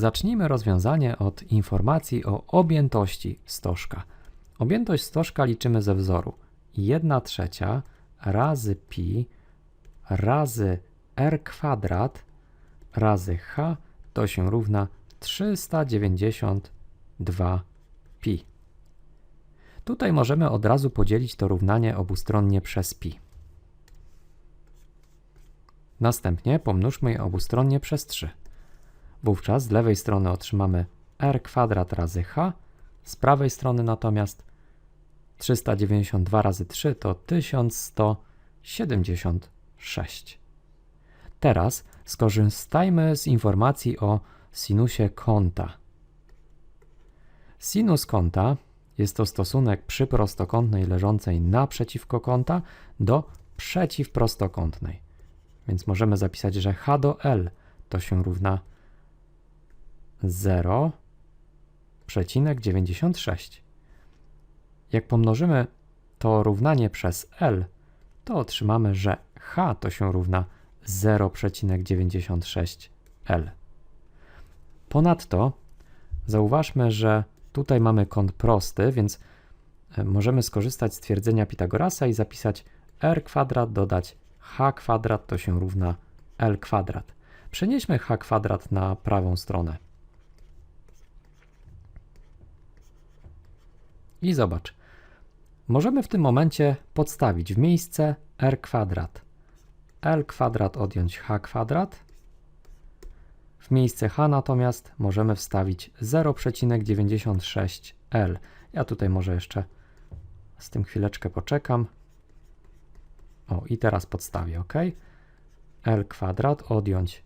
Zacznijmy rozwiązanie od informacji o objętości stożka. Objętość stożka liczymy ze wzoru 1 trzecia razy pi razy r kwadrat razy h to się równa 392 pi. Tutaj możemy od razu podzielić to równanie obustronnie przez pi. Następnie pomnóżmy je obustronnie przez 3. Wówczas z lewej strony otrzymamy r kwadrat razy h, z prawej strony natomiast 392 razy 3 to 1176. Teraz skorzystajmy z informacji o sinusie kąta. Sinus kąta jest to stosunek przyprostokątnej leżącej naprzeciwko kąta do przeciwprostokątnej. Więc możemy zapisać, że h do l to się równa 0,96. Jak pomnożymy to równanie przez L, to otrzymamy, że H to się równa 0,96 L. Ponadto zauważmy, że tutaj mamy kąt prosty, więc e, możemy skorzystać z twierdzenia Pitagorasa i zapisać r kwadrat dodać h kwadrat to się równa l kwadrat. Przenieśmy h kwadrat na prawą stronę. I zobacz, możemy w tym momencie podstawić w miejsce r kwadrat. l kwadrat odjąć h kwadrat. W miejsce h natomiast możemy wstawić 0,96l. Ja tutaj może jeszcze z tym chwileczkę poczekam. O, i teraz podstawię, ok? l kwadrat odjąć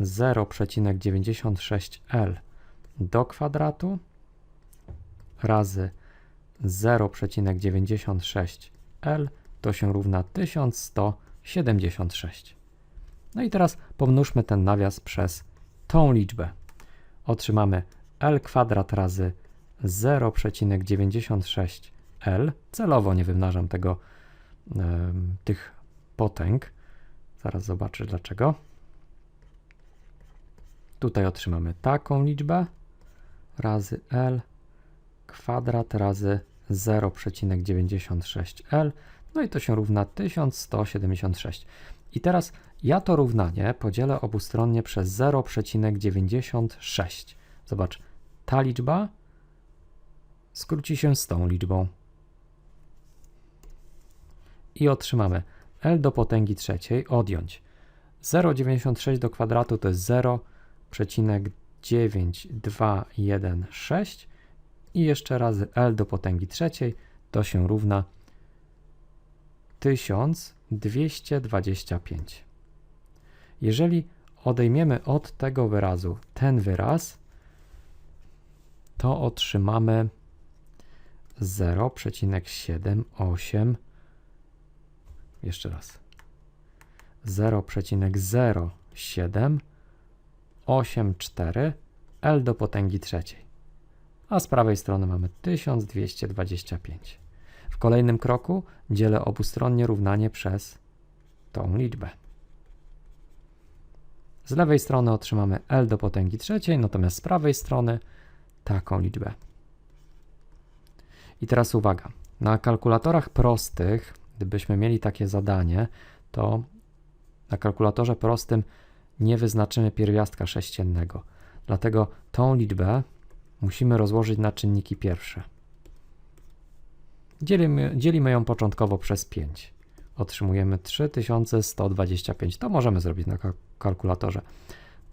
0,96l do kwadratu razy 0,96L to się równa 1176. No i teraz pomnóżmy ten nawias przez tą liczbę. Otrzymamy L kwadrat razy 0,96L. Celowo nie wymnażam tego, tych potęg. Zaraz zobaczę dlaczego. Tutaj otrzymamy taką liczbę razy L kwadrat razy 0,96L, no i to się równa 1176. I teraz ja to równanie podzielę obustronnie przez 0,96. Zobacz, ta liczba skróci się z tą liczbą. I otrzymamy L do potęgi trzeciej odjąć 0,96 do kwadratu to jest 0,9216 i jeszcze razy L do potęgi trzeciej to się równa 1225. Jeżeli odejmiemy od tego wyrazu ten wyraz, to otrzymamy 0,78 jeszcze raz. 0,0784 L do potęgi trzeciej a z prawej strony mamy 1225. W kolejnym kroku dzielę obustronnie równanie przez tą liczbę. Z lewej strony otrzymamy L do potęgi trzeciej, natomiast z prawej strony taką liczbę. I teraz uwaga, na kalkulatorach prostych, gdybyśmy mieli takie zadanie, to na kalkulatorze prostym nie wyznaczymy pierwiastka sześciennego. Dlatego tą liczbę musimy rozłożyć na czynniki pierwsze. Dzielimy, dzielimy ją początkowo przez 5. Otrzymujemy 3125. To możemy zrobić na kalkulatorze.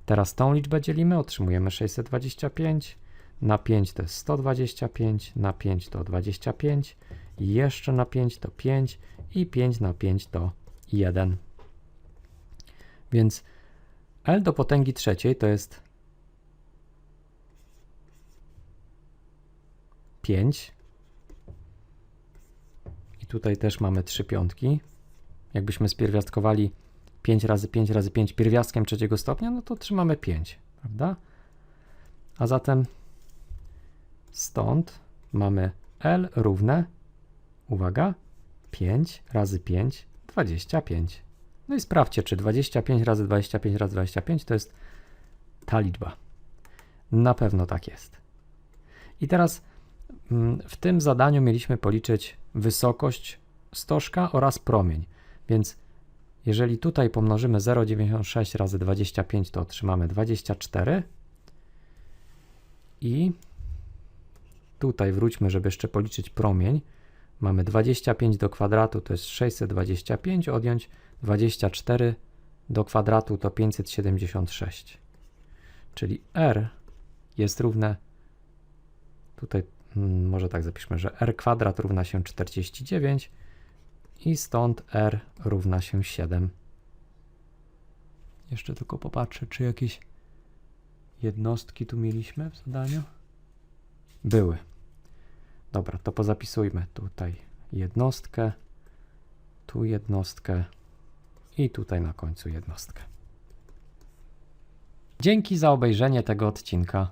Teraz tą liczbę dzielimy, otrzymujemy 625. Na 5 to jest 125, na 5 to 25, jeszcze na 5 to 5 i 5 na 5 to 1. Więc L do potęgi trzeciej to jest 5. I tutaj też mamy 3 piątki. Jakbyśmy spierwiastkowali 5 razy 5 razy 5 pierwiastkiem trzeciego stopnia, no to trzymamy 5, prawda? A zatem stąd mamy L równe, uwaga, 5 razy 5, 25. No i sprawdźcie, czy 25 razy 25 razy 25 to jest ta liczba. Na pewno tak jest. I teraz w tym zadaniu mieliśmy policzyć wysokość stożka oraz promień. Więc jeżeli tutaj pomnożymy 0,96 razy 25, to otrzymamy 24. I tutaj wróćmy, żeby jeszcze policzyć promień. Mamy 25 do kwadratu to jest 625, odjąć 24 do kwadratu to 576. Czyli r jest równe, tutaj mm, może tak zapiszmy, że r kwadrat równa się 49 i stąd r równa się 7. Jeszcze tylko popatrzę, czy jakieś jednostki tu mieliśmy w zadaniu. Były. Dobra, to pozapisujmy tutaj jednostkę, tu jednostkę i tutaj na końcu jednostkę. Dzięki za obejrzenie tego odcinka.